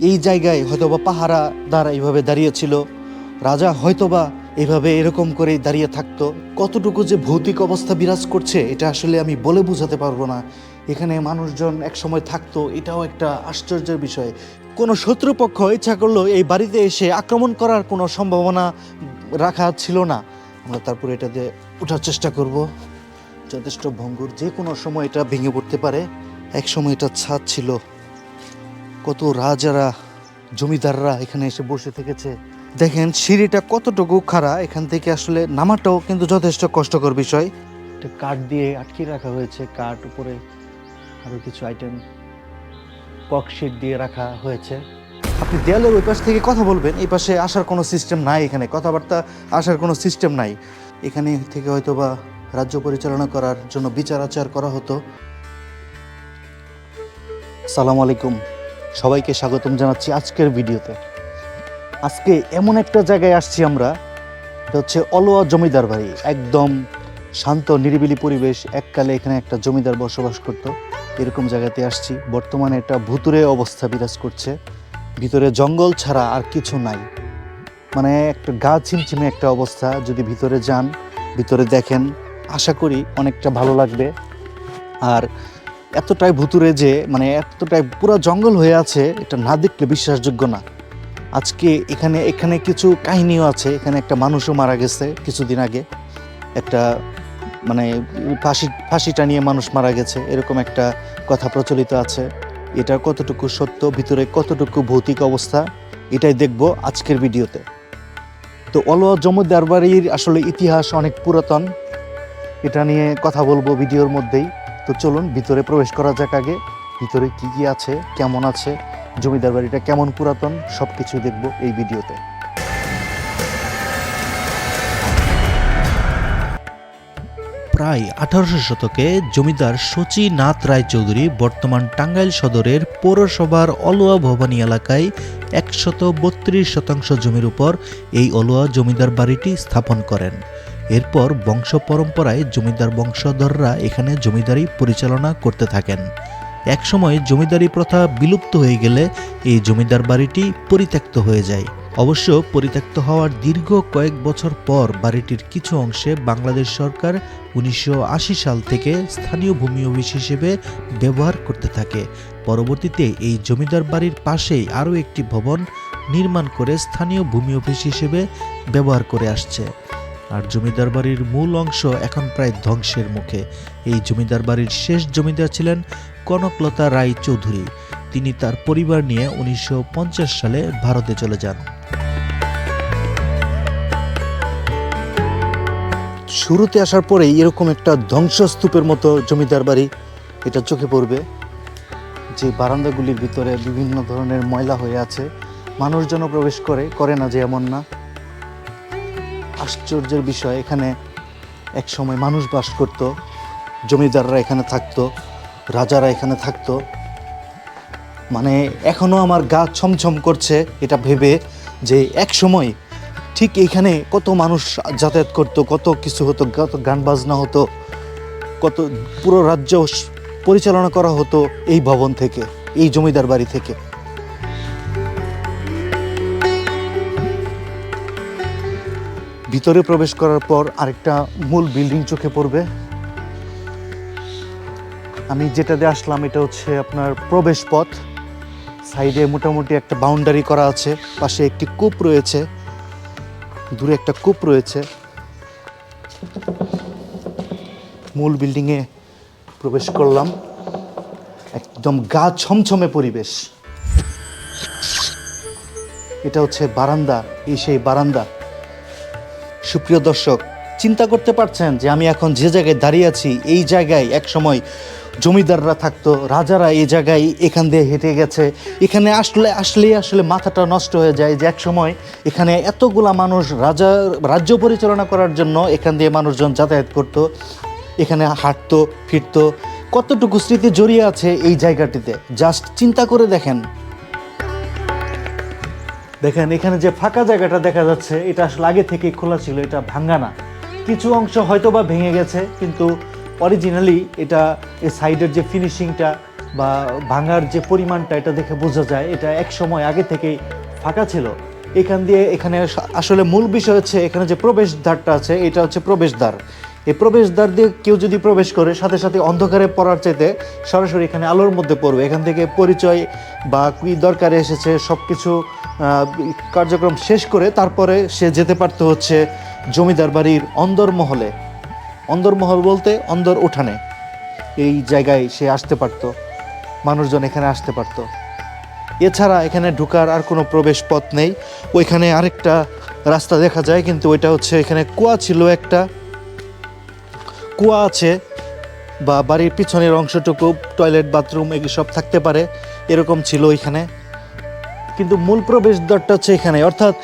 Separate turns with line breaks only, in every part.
এই জায়গায় হয়তোবা পাহারা দ্বারা এইভাবে দাঁড়িয়েছিল রাজা হয়তোবা এইভাবে এরকম করে দাঁড়িয়ে থাকতো। কতটুকু যে ভৌতিক অবস্থা বিরাজ করছে, এটা আসলে আমি বলে বোঝাতে পারব না। এখানে মানুষজন এক সময় থাকতো, এটাও একটা আশ্চর্যের বিষয়। কোনো শত্রুপক্ষ ইচ্ছা করল এই বাড়িতে এসে আক্রমণ করার কোনো সম্ভাবনা রাখা ছিল না। আমরা তারপরে এটা এটাতে ওঠার চেষ্টা করব। যথেষ্ট ভঙ্গুর যে কোনো সময় এটা ভেঙে পড়তে পারে। এক সময় এটা ছাদ ছিল। কত রাজারা, জমিদাররা এখানে এসে বসে থেকেছে। দেখেন, সিঁড়িটা কতটুকু খাড়া, এখান থেকে আসলে নামাটাও কিন্তু যথেষ্ট কষ্টকর বিষয়। এটা কাঠ দিয়ে আটকে রাখা হয়েছে, কাঠ উপরে আরও কিছু আইটেম ককশিট দিয়ে রাখা হয়েছে। আপনি দেয়ালের ওই পাশ থেকে কথা বলবেন, এই পাশে আসার কোনো সিস্টেম নাই এখানে, কথাবার্তা আসার কোনো সিস্টেম নাই। এখানে থেকে হয়তো বা রাজ্য পরিচালনা করার জন্য বিচার আচার করা হতো। সালাম আলাইকুম। সবাইকে স্বাগতম জানাচ্ছি আজকের ভিডিওতে। আজকে এমন একটা জায়গায় আসছি আমরা, এটা হচ্ছে অলোয়া জমিদার বাড়ি। একদম শান্ত, নিরিবিলি পরিবেশ, এককালে এখানে একটা জমিদার বসবাস করত। এরকম জায়গাতে আসছি। বর্তমানে এটা ভুতুরে অবস্থা বিরাজ করছে। ভিতরে জঙ্গল ছাড়া আর কিছু নাই। মানে একটা গা ছিমছিমে একটা অবস্থা। যদি ভিতরে যান, ভিতরে দেখেন, আশা করি অনেকটা ভালো লাগবে। আর এতটাই ভুতুরে যে মানে এতটাই পুরো জঙ্গল হয়ে আছে, এটা না দেখলে বিশ্বাসযোগ্য না। আজকে এখানে এখানে কিছু কাহিনীও আছে, এখানে একটা মানুষও মারা গেছে কিছুদিন আগে। একটা মানে ফাঁসি, ফাঁসিটা নিয়ে মানুষ মারা গেছে, এরকম একটা কথা প্রচলিত আছে। এটা কতটুকু সত্য, ভিতরে কতটুকু ভৌতিক অবস্থা, এটাই দেখব আজকের ভিডিওতে। তো অলওয়া জমিদার বাড়ির আসলে ইতিহাস অনেক পুরাতন। এটা নিয়ে কথা বলব ভিডিওর মধ্যেই। তো চলুন ভিতরে প্রবেশ করা যাক আগে। ভিতরে কি কি আছে, কেমন আছে, জমিদার বাড়িটা কেমন পুরাতন সব কিছু দেখব এই ভিডিওতে।
প্রায় আঠারোশো শতকে জমিদার শচী নাথ রায়চৌধুরী বর্তমান টাঙ্গাইল সদরের পৌরসভার অলুয়া ভবানী এলাকায় একশত বত্রিশ শতাংশ জমির উপর এই অলুয়া জমিদার বাড়িটি স্থাপন করেন। এরপর বংশ পরম্পরায় জমিদার বংশধররা এখানে জমিদারি পরিচালনা করতে থাকেন। একসময় জমিদারি প্রথা বিলুপ্ত হয়ে গেলে এই জমিদার বাড়িটি পরিত্যক্ত হয়ে যায়। অবশ্য পরিত্যক্ত হওয়ার দীর্ঘ কয়েক বছর পর বাড়িটির কিছু অংশে বাংলাদেশ সরকার উনিশশো আশি সাল থেকে স্থানীয় ভূমি অফিস হিসেবে ব্যবহার করতে থাকে। পরবর্তীতে এই জমিদার বাড়ির পাশেই আরও একটি ভবন নির্মাণ করে স্থানীয় ভূমি অফিস হিসেবে ব্যবহার করে আসছে। আর জমিদার বাড়ির মূল অংশ এখন প্রায় ধ্বংসের মুখে। এই জমিদার বাড়ির শেষ জমিদার ছিলেন কনকলতা রায় চৌধুরী। তিনি তার পরিবার নিয়ে উনিশশো পঞ্চাশ সালে ভারতে চলে যান।
শুরুতে আসার পরেই এরকম একটা ধ্বংসস্তূপের মতো জমিদার বাড়ি এটা চোখে পড়বে। যে বারান্দাগুলির ভিতরে বিভিন্ন ধরনের ময়লা হয়ে আছে, মানুষজন প্রবেশ করে করে না যে এমন না। আশ্চর্যের বিষয়, এখানে এক সময় মানুষ বাস করত, জমিদাররা এখানে থাকতো, রাজারা এখানে থাকতো। মানে এখনও আমার গা ছমছম করছে এটা ভেবে যে এক সময় ঠিক এইখানে কত মানুষ যাতায়াত করতো, কত কিছু হতো, কত গান বাজনা হতো, কত পুরো রাজ্য পরিচালনা করা হতো এই ভবন থেকে, এই জমিদার বাড়ি থেকে। ভিতরে প্রবেশ করার পর আরেকটা মূল বিল্ডিং চোখে পড়বে। আমি যেটাতে আসলাম, এটা হচ্ছে আপনার প্রবেশ পথ। সাইডে মোটামুটি একটা বাউন্ডারি করা আছে, পাশে একটি কূপ রয়েছে, দূরে একটা কূপ রয়েছে। মূল বিল্ডিংয়ে প্রবেশ করলাম। একদম গা ছমছমে পরিবেশ। এটা হচ্ছে বারান্দা, এই সেই বারান্দা। সুপ্রিয় দর্শক, চিন্তা করতে পারছেন যে আমি এখন যে জায়গায় দাঁড়িয়ে আছি, এই জায়গায় এক সময় জমিদাররা থাকতো, রাজারা এই জায়গায় এখান দিয়ে হেঁটে গেছে। এখানে আসলে, আসলেই আসলে মাথাটা নষ্ট হয়ে যায় যে এক সময় এখানে এতগুলা মানুষ রাজা, রাজ্য পরিচালনা করার জন্য এখান দিয়ে মানুষজন যাতায়াত করতো, এখানে হাঁটতো, ফিরতো। কতটুকু স্মৃতি জড়িয়ে আছে এই জায়গাটিতে? জাস্ট চিন্তা করে দেখেন। দেখেন, এখানে যে ফাঁকা জায়গাটা দেখা যাচ্ছে, এটা আসলে আগে থেকেই খোলা ছিল, এটা ভাঙ্গা না। কিছু অংশ হয়তো বা ভেঙে গেছে, কিন্তু অরিজিনালি এটা এই সাইডের যে ফিনিশিংটা বা ভাঙার যে পরিমাণটা, এটা দেখে বোঝা যায়, এটা এক সময় আগে থেকেই ফাঁকা ছিল। এখান দিয়ে এখানে আসলে মূল বিষয় হচ্ছে, এখানে যে প্রবেশদ্বারটা আছে, এটা হচ্ছে প্রবেশদ্বার। এই প্রবেশদ্বার দিয়ে কেউ যদি প্রবেশ করে, সাথে সাথে অন্ধকারে পড়ার চাইতে সরাসরি এখানে আলোর মধ্যে পড়বে। এখান থেকে পরিচয় বা কী দরকারে এসেছে সব কিছু কার্যক্রম শেষ করে তারপরে সে যেতে পারতো হচ্ছে জমিদার বাড়ির অন্দরমহলে অন্দরমহল বলতে অন্দর উঠানে। এই জায়গায় সে আসতে পারতো, মানুষজন এখানে আসতে পারতো। এছাড়া এখানে ঢুকার আর কোনো প্রবেশ পথ নেই। ওইখানে আরেকটা রাস্তা দেখা যায়, কিন্তু ওইটা হচ্ছে এখানে কুয়া ছিল একটা। কুয়া আছে বা বাড়ির পিছনের অংশটুকু, টয়লেট, বাথরুম সব থাকতে পারে, এরকম ছিল ওইখানে। কিন্তু মূল প্রবেশদ্বারটা হচ্ছে এখানে। অর্থাৎ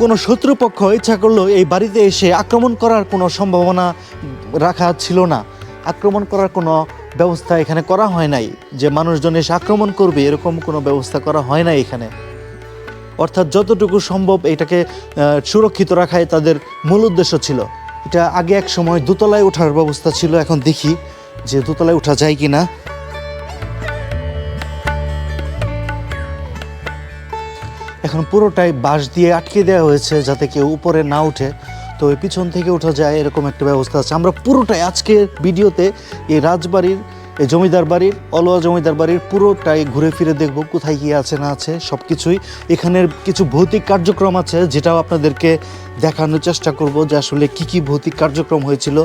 কোনো শত্রুপক্ষ ইচ্ছা করল এই বাড়িতে এসে আক্রমণ করার কোনো সম্ভাবনা রাখা ছিল না। আক্রমণ করার কোনো ব্যবস্থা এখানে করা হয় নাই। যে মানুষজন এসে আক্রমণ করবে, এরকম কোনো ব্যবস্থা করা হয় নাই এখানে। অর্থাৎ যতটুকু সম্ভব এটাকে সুরক্ষিত রাখাই তাদের মূল উদ্দেশ্য ছিল। এটা আগে এক সময় দোতলায় ওঠার ব্যবস্থা ছিল, এখন দেখি যে দোতলায় ওঠা যায় কি না এখন পুরোটাই বাঁশ দিয়ে আটকে দেওয়া হয়েছে যাতে কেউ উপরে না উঠে। তো পিছন থেকে উঠা যায় এরকম একটা ব্যবস্থা আছে। আমরা পুরোটাই আজকের ভিডিওতে এই রাজবাড়ির এই জমিদার বাড়ির অলুয়া জমিদার বাড়ির পুরোটাই ঘুরে ফিরে দেখব কোথায় কি আছে না আছে সব কিছুই এখানের কিছু ভৌতিক কার্যক্রম আছে যেটাও আপনাদেরকে দেখানোর চেষ্টা করব যে আসলে কি কি ভৌতিক কার্যক্রম হয়েছিল।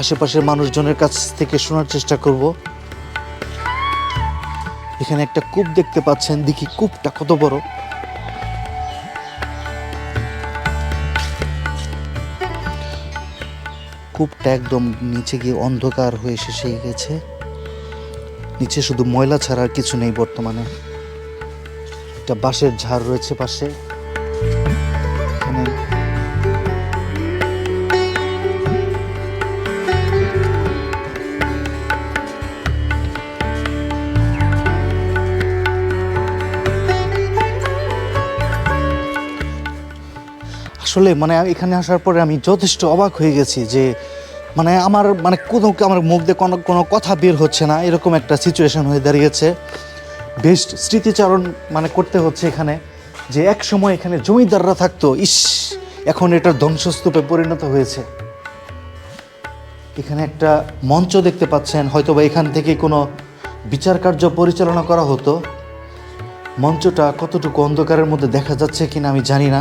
আশেপাশের মানুষজনের কাছ থেকে শোনার চেষ্টা করব। এখানে একটা কূপ দেখতে পাচ্ছেন, দেখি কূপটা কত বড়। কূপটা একদম নিচে গিয়ে অন্ধকার হয়ে শেষ গেছে। নিচে শুধু ময়লা ছাড়া আর কিছু নেই বর্তমানে। একটা বাঁশের ঝাড় রয়েছে পাশে। আসলে মানে এখানে আসার পরে আমি যথেষ্ট অবাক হয়ে গেছি যে মানে আমার মানে কোনো আমার মুখ দিয়ে কোনো কোনো কথা বের হচ্ছে না, এরকম একটা সিচুয়েশন হয়ে দাঁড়িয়েছে। বেশ স্মৃতিচারণ মানে করতে হচ্ছে এখানে, যে এক সময় এখানে জমিদাররা থাকতো, ইস, এখন এটার ধ্বংসস্তূপে পরিণত হয়েছে। এখানে একটা মঞ্চ দেখতে পাচ্ছেন হয়তো বা এখান থেকে কোনো বিচার কার্য পরিচালনা করা হতো। মঞ্চটা কতটুকু অন্ধকারের মধ্যে দেখা যাচ্ছে কিনা আমি জানি না।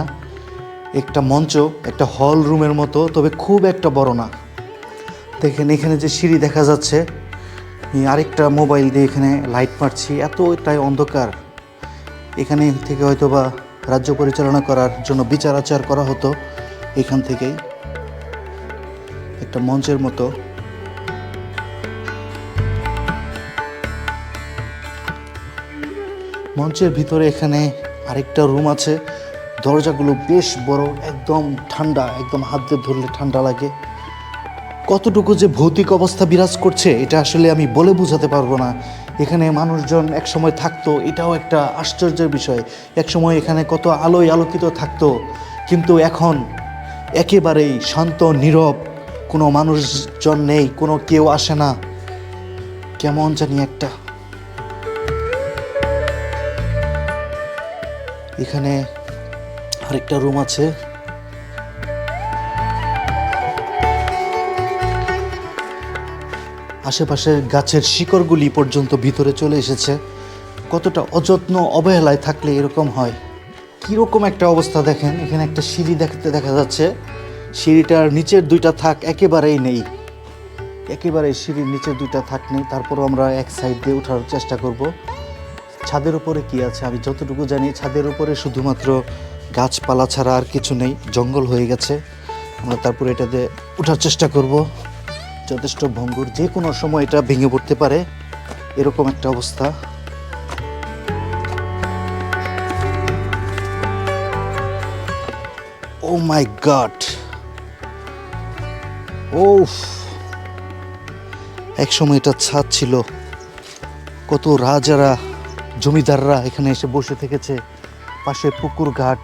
একটা মঞ্চ, একটা হল রুমের মতো, তবে খুব একটা বড় না। দেখেন এখানে যে সিঁড়ি দেখা যাচ্ছে আরেকটা মোবাইল দিয়ে এখানে লাইট মারছি, এতটাই অন্ধকার। এখানে থেকে হয়তো বা রাজ্য পরিচালনা করার জন্য বিচার আচার করা হতো এখান থেকেই, একটা মঞ্চের মতো। মঞ্চের ভিতরে এখানে আরেকটা রুম আছে, দরজাগুলো বেশ বড়, একদম ঠান্ডা, একদম হাত দিয়ে ধরলে ঠান্ডা লাগে। কতটুকু যে ভৌতিক অবস্থা বিরাজ করছে, এটা আসলে আমি বলে বোঝাতে পারব না। এখানে মানুষজন এক সময় থাকতো, এটাও একটা আশ্চর্যের বিষয়। এক সময় এখানে কত আলোয় আলোকিত থাকতো, কিন্তু এখন একেবারেই শান্ত, নীরব, কোনো মানুষজন নেই, কোনো কেউ আসে না। কেমন জানি একটা। এখানে আরেকটা রুম আছে। আশেপাশের গাছের শিকড়গুলি পর্যন্ত ভিতরে চলে এসেছে। কতটা অযত্ন, অবহেলায় থাকলে এরকম হয়? কীরকম একটা অবস্থা দেখেন? এখানে একটা সিঁড়ি দেখতে দেখা যাচ্ছে। সিঁড়িটার নিচের দুইটা থাক একেবারেই নেই। একেবারেই সিঁড়ির নিচের দুইটা থাক নেই। তারপরও আমরা এক সাইড দিয়ে ওঠার চেষ্টা করব। ছাদের উপরে কি আছে? আমি যতটুকু জানি, ছাদের উপরে শুধুমাত্র গাছপালা ছাড়া আর কিছু নেই। জঙ্গল হয়ে গেছে। আমরা তারপরে এটাতে ওঠার চেষ্টা করব। যথেষ্ট ভঙ্গুর, যে কোনো সময় এটা ভেঙে পড়তে পারে। এরকম একটা অবস্থা। ও মাই গড! ওফ এক সময় এটা ছাদ ছিল। কত রাজারা, জমিদাররা এখানে এসে বসে থেকেছে। পাশে পুকুর ঘাট।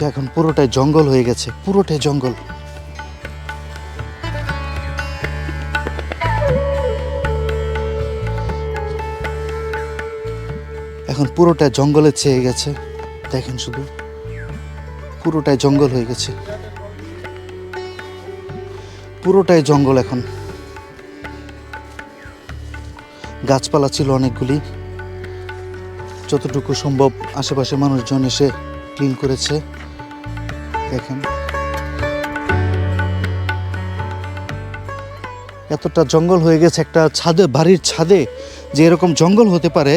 এটা এখন পুরোটাই জঙ্গল হয়ে গেছে, পুরোটাই জঙ্গল। এখন পুরোটা জঙ্গলে চেয়ে গেছে, দেখেন শুধু। পুরোটাই জঙ্গল হয়ে গেছে। পুরোটাই জঙ্গল এখন। গাছপালা ছিল অনেকগুলি। যতটুকু সম্ভব আশেপাশে মানুষজন এসে ক্লিন করেছে। দেখেন। এতটা জঙ্গল হয়ে গেছে, একটা ছাদে, বাড়ির ছাদে, যে এরকম জঙ্গল হতে পারে,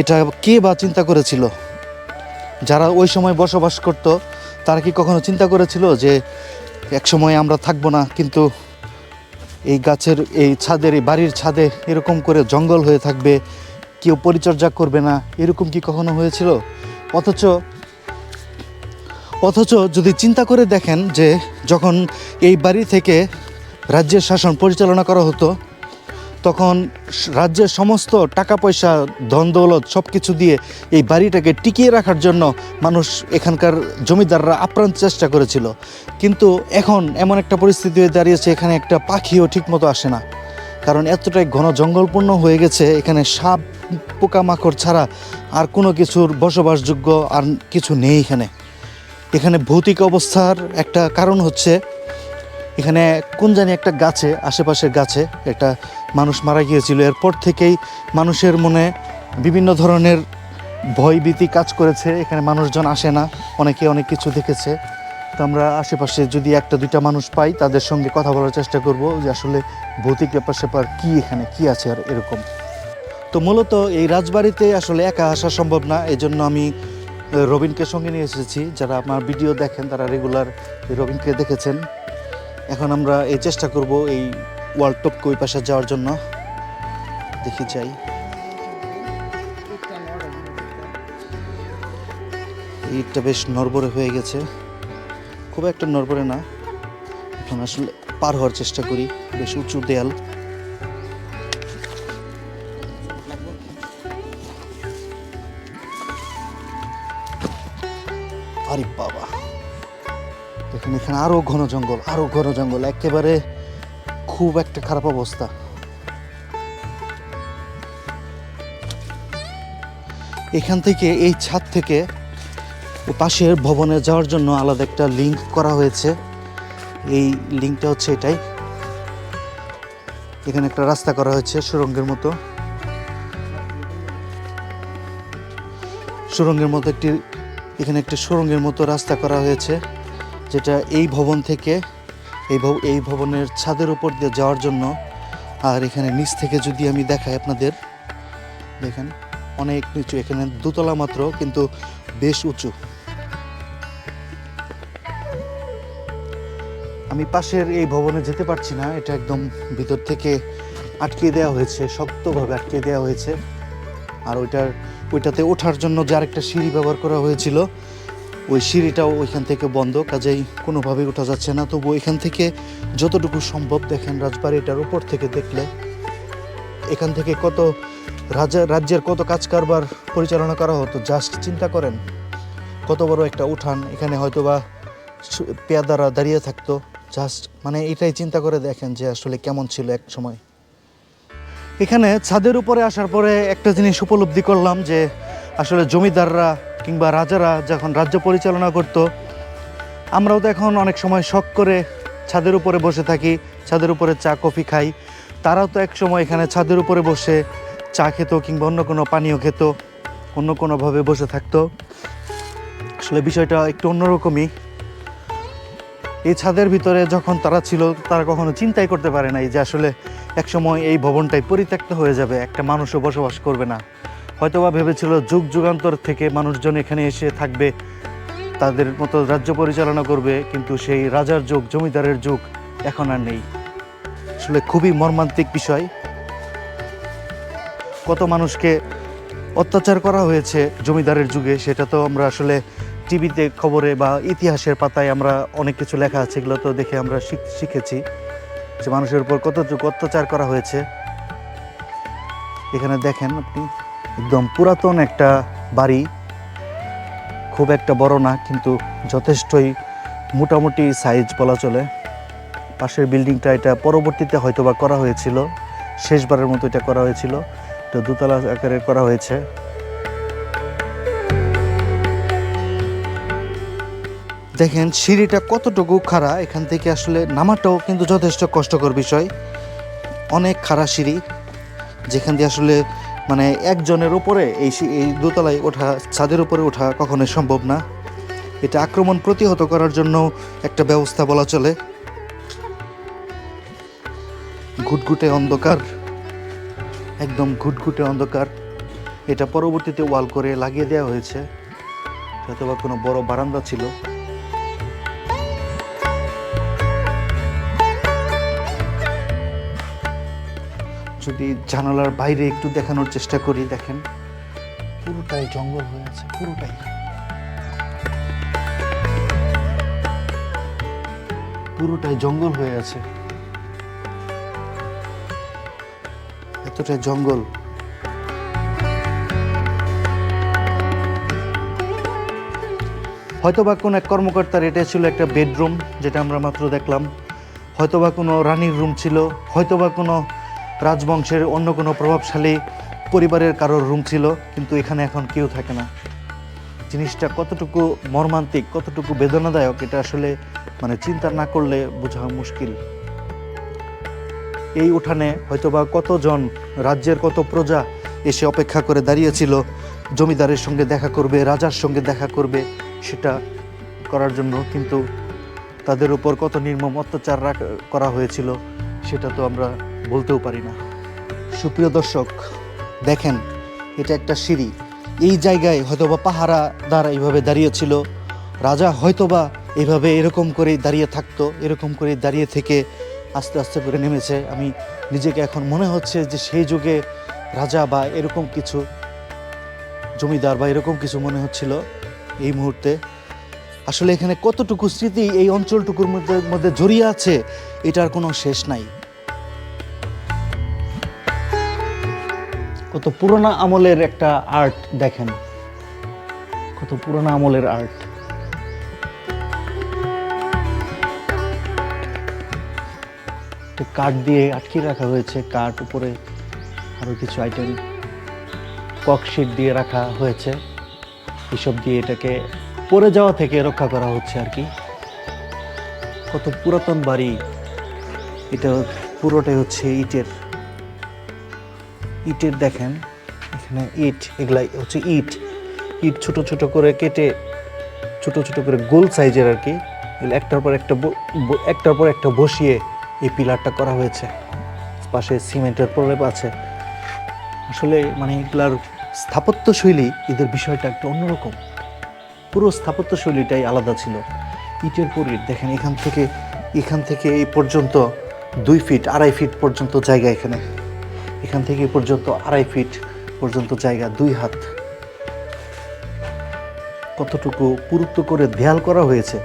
এটা কে বা চিন্তা করেছিল? যারা ওই সময় বসবাস করত, তারা কি কখনো চিন্তা করেছিল যে এক সময় আমরা থাকব না, কিন্তু এই গাছের, এই ছাদের, এই বাড়ির ছাদে এরকম করে জঙ্গল হয়ে থাকবে, কেউ পরিচর্যা করবে না, এরকম কি কখনো হয়েছিল? অথচ অথচ যদি চিন্তা করে দেখেন যে যখন এই বাড়ি থেকে রাজ্যের শাসন পরিচালনা করা হতো, তখন রাজ্যের সমস্ত টাকা পয়সা, ধন দৌলত সব কিছু দিয়ে এই বাড়িটাকে টিকিয়ে রাখার জন্য মানুষ এখানকার জমিদাররা আপ্রাণ চেষ্টা করেছিল। কিন্তু এখন এমন একটা পরিস্থিতি হয়ে দাঁড়িয়েছে, এখানে একটা পাখিও ঠিকমতো আসে না। কারণ এতটাই ঘন জঙ্গলপূর্ণ হয়ে গেছে, এখানে সাপ, পোকামাকড় ছাড়া আর কোনো কিছুর বসবাসযোগ্য আর কিছু নেই এখানে। এখানে ভৌতিক অবস্থার একটা কারণ হচ্ছে, এখানে কোন জানি একটা গাছে, আশেপাশের গাছে একটা মানুষ মারা গিয়েছিল। এরপর থেকেই মানুষের মনে বিভিন্ন ধরনের ভয়ভীতি কাজ করেছে। এখানে মানুষজন আসে না, অনেকে অনেক কিছু দেখেছে। তো আমরা আশেপাশে যদি একটা, দুইটা মানুষ পাই, তাদের সঙ্গে কথা বলার চেষ্টা করব যে আসলে ভৌতিক ব্যাপার স্যাপার কী এখানে, কি আছে আর এরকম। তো মূলত এই রাজবাড়িতে আসলে একা আসা সম্ভব না। এই জন্য আমি রবিনকে সঙ্গে নিয়ে এসেছি। যারা আমার ভিডিও দেখেন, তারা রেগুলার রবিনকে দেখেছেন। এখন আমরা এই চেষ্টা করব এই ওয়ার্ল্ড টপকে ওই পাশে যাওয়ার জন্য। দেখি যাই। ইটটা বেশ নড়বড়ে হয়ে গেছে। খুব একটা নড়বড়ে না। এখন আসলে পার হওয়ার চেষ্টা করি। বেশ উঁচু দেয়াল। আরে বাবা। দেখুন এখানে আরও ঘন জঙ্গল, আরও ঘন জঙ্গল, একেবারে খুব একটা খারাপ অবস্থা। এখান থেকে, এই ছাদ থেকে পাশের ভবনে যাওয়ার জন্য আলাদা একটা লিংক করা হয়েছে। এই লিঙ্কটা হচ্ছে এটাই। এখানে একটা রাস্তা করা হয়েছে সুরঙ্গের মতো। সুরঙ্গের মতো একটি এখানে একটি সুরঙ্গের মতো রাস্তা করা হয়েছে, যেটা এই ভবন থেকে, এই এই ভবনের ছাদের উপর দিয়ে যাওয়ার জন্য। আর এখানে নিচ থেকে যদি আমি দেখাই আপনাদের, দেখেন, অনেক নিচু, এখানে দোতলা মাত্র, কিন্তু বেশ উঁচু। আমি পাশের এই ভবনে যেতে পারছি না, এটা একদম ভিতর থেকে আটকে দেওয়া হয়েছে, শক্তভাবে আটকে দেওয়া হয়েছে। আর ওইটার ওইটাতে ওঠার জন্য যে আরেকটা সিঁড়ি ব্যবহার করা হয়েছিল, ওই সিঁড়িটাও ওইখান থেকে বন্ধ, কাজেই কোনোভাবেই ওঠা যাচ্ছে না। তবু এখান থেকে যতটুকু সম্ভব দেখেন রাজবাড়িটার উপর থেকে দেখলে এখান থেকে কত রাজা, রাজ্যের কত কাজ কারবার পরিচালনা করা হতো, জাস্ট চিন্তা করেন। কত বড় একটা উঠান, এখানে হয়তো বা পেয়াদারা দাঁড়িয়ে থাকতো, জাস্ট মানে এটাই চিন্তা করে দেখেন যে আসলে কেমন ছিল এক সময়। এখানে ছাদের উপরে আসার পরে একটা জিনিস উপলব্ধি করলাম যে আসলে জমিদাররা কিংবা রাজারা যখন রাজ্য পরিচালনা করত, আমরাও তো এখন অনেক সময় শখ করে ছাদের উপরে বসে থাকি, ছাদের উপরে চা, কফি খাই। তারাও তো এক সময় এখানে ছাদের উপরে বসে চা খেত কিংবা অন্য কোনো পানীয় খেত, অন্য কোনোভাবে বসে থাকতো। আসলে বিষয়টা একটু অন্যরকমই। এই ছাদের ভিতরে যখন তারা ছিল, তারা কখনো চিন্তাই করতে পারে নাই যে আসলে একসময় এই ভবনটাই পরিত্যক্ত হয়ে যাবে, একটা মানুষও বসবাস করবে না। হয়তোবা ভেবেছিল যুগ যুগান্তর থেকে মানুষজন এখানে এসে থাকবে, তাদের মতো রাজ্য পরিচালনা করবে, কিন্তু সেই রাজার যুগ, জমিদারের যুগ এখন আর নেই। আসলে খুবই মর্মান্তিক বিষয়। কত মানুষকে অত্যাচার করা হয়েছে জমিদারের যুগে, সেটা তো আমরা আসলে টিভিতে খবরে বা ইতিহাসের পাতায় আমরা অনেক কিছু লেখা আছে, এগুলো তো দেখে আমরা শিখ- শিখেছি। মানুষের উপর কতটুকু অত্যাচার করা হয়েছে। এখানে দেখেন আপনি, একদম পুরাতন একটা বাড়ি। খুব একটা বড় না, কিন্তু যথেষ্টই মোটামুটি সাইজ বলা চলে। পাশের বিল্ডিংটা এটা পরবর্তীতে হয়তো বা করা হয়েছিল, শেষবারের মতো এটা করা হয়েছিল। এটা দোতলা আকারে করা হয়েছে। দেখেন, সিঁড়িটা কতটুকু খাড়া, এখান থেকে আসলে নামাটাও কিন্তু যথেষ্ট কষ্টকর বিষয়। অনেক খাড়া সিঁড়ি, যেখান দিয়ে আসলে মানে একজনের উপরে এই এই দোতলায় ওঠা, ছাদের উপরে ওঠা কখনোই সম্ভব না। এটা আক্রমণ প্রতিহত করার জন্য একটা ব্যবস্থা বলা চলে। ঘুটঘুটে অন্ধকার, একদম ঘুটঘুটে অন্ধকার। এটা পরবর্তীতে ওয়াল করে লাগিয়ে দেওয়া হয়েছে। হয়তো বা কোনো বড় বারান্দা ছিল। যদি জানালার বাইরে একটু দেখানোর চেষ্টা করি, দেখেন। পুরোটাই জঙ্গল হয়ে আছে, পুরোটাই। পুরোটাই জঙ্গল হয়ে আছে। এতটাই জঙ্গল। হয়তোবা কোনো এক কর্মকর্তার এটা ছিল একটা বেডরুম, যেটা আমরা মাত্র দেখলাম। হয়তোবা কোনো রানীর রুম ছিল, হয়তোবা কোনো রাজবংশের অন্য কোনো প্রভাবশালী পরিবারের কারোর রুম ছিল, কিন্তু এখানে এখন কেউ থাকে না। জিনিসটা কতটুকু মর্মান্তিক, কতটুকু বেদনাদায়ক, এটা আসলে মানে চিন্তা না করলে বোঝা মুশকিল। এই উঠানে হয়তোবা কতজন রাজ্যের কত প্রজা এসে অপেক্ষা করে দাঁড়িয়েছিল, জমিদারের সঙ্গে দেখা করবে, রাজার সঙ্গে দেখা করবে, সেটা করার জন্য কিন্তু তাদের উপর কত নির্মম অত্যাচার করা হয়েছিল, সেটা তো আমরা বলতেও পারি না। সুপ্রিয় দর্শক, দেখেন, এটা একটা সিঁড়ি। এই জায়গায় হয়তোবা পাহারা দ্বারা এইভাবে দাঁড়িয়েছিল রাজা হয়তোবা এইভাবে এরকম করে দাঁড়িয়ে থাকতো, এরকম করে দাঁড়িয়ে থেকে আস্তে আস্তে করে নেমেছে। আমি নিজেকে এখন মনে হচ্ছে যে সেই যুগে রাজা বা এরকম কিছু জমিদার বা এরকম কিছু মনে হচ্ছিল এই মুহূর্তে। আসলে এখানে কতটুকু স্মৃতি এই অঞ্চলটুকুর মধ্যে মধ্যে জড়িয়ে আছে, এটার কোনো শেষ নাই। কত পুরোনো আমলের একটা আর্ট দেখেন। কত পুরোনো আমলের আর্ট কাঠ দিয়ে আটকে রাখা হয়েছে, কাঠ উপরে আরও কিছু আইটেম ককশিট দিয়ে রাখা হয়েছে। এসব দিয়ে এটাকে পড়ে যাওয়া থেকে রক্ষা করা হচ্ছে আর কি। কত পুরাতন বাড়ি। এটা পুরোটাই হচ্ছে ইটের ইটের দেখেন, এখানে ইট, এগুলাই হচ্ছে ইট। ইট ছোট ছোট করে কেটে, ছোট ছোট করে গোল সাইজের আর কি একটার পর একটা একটার পর একটা বসিয়ে এই পিলারটা করা হয়েছে। পাশে সিমেন্টের প্রলেপ আছে। আসলে মানে এগুলার স্থাপত্যশৈলী, এদের বিষয়টা একটু অন্যরকম। পুরো স্থাপত্যশৈলীটাই আলাদা ছিল। ইটের পর ইট দেখেন এখান থেকে এখান থেকে এই পর্যন্ত দুই ফিট, আড়াই ফিট পর্যন্ত জায়গা এখানে। এখান থেকে পর্যন্ত আড়াই ফিট পর্যন্ত জায়গা দুই হাত। কতটুকু পুরুত্ব করে দেয়াল করা হয়েছে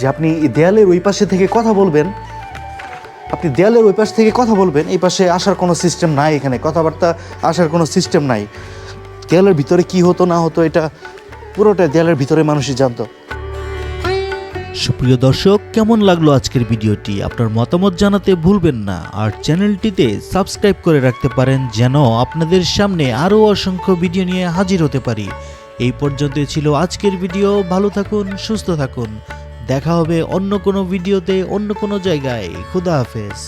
যে আপনি দেয়ালের ওই পাশে থেকে কথা বলবেন, আপনি দেয়ালের ওই পাশ থেকে কথা বলবেন, এই পাশে আসার কোনো সিস্টেম নাই এখানে, কথাবার্তা আসার কোনো সিস্টেম নাই। দেয়ালের ভিতরে কি হতো না হতো এটা পুরোটা দেয়ালের ভিতরে মানুষই জানতো।
সুপ্রিয় দর্শক, কেমন লাগল আজকের ভিডিওটি? আপনার মতামত জানাতে ভুলবেন না। আর চ্যানেলটিতে সাবস্ক্রাইব করে রাখতে পারেন যেন আপনাদের সামনে আরও অসংখ্য ভিডিও নিয়ে হাজির হতে পারি। এই পর্যন্ত ছিল আজকের ভিডিও। ভালো থাকুন, সুস্থ থাকুন। দেখা হবে অন্য কোনো ভিডিওতে, অন্য কোনো জায়গায়। খুদা হাফেজ।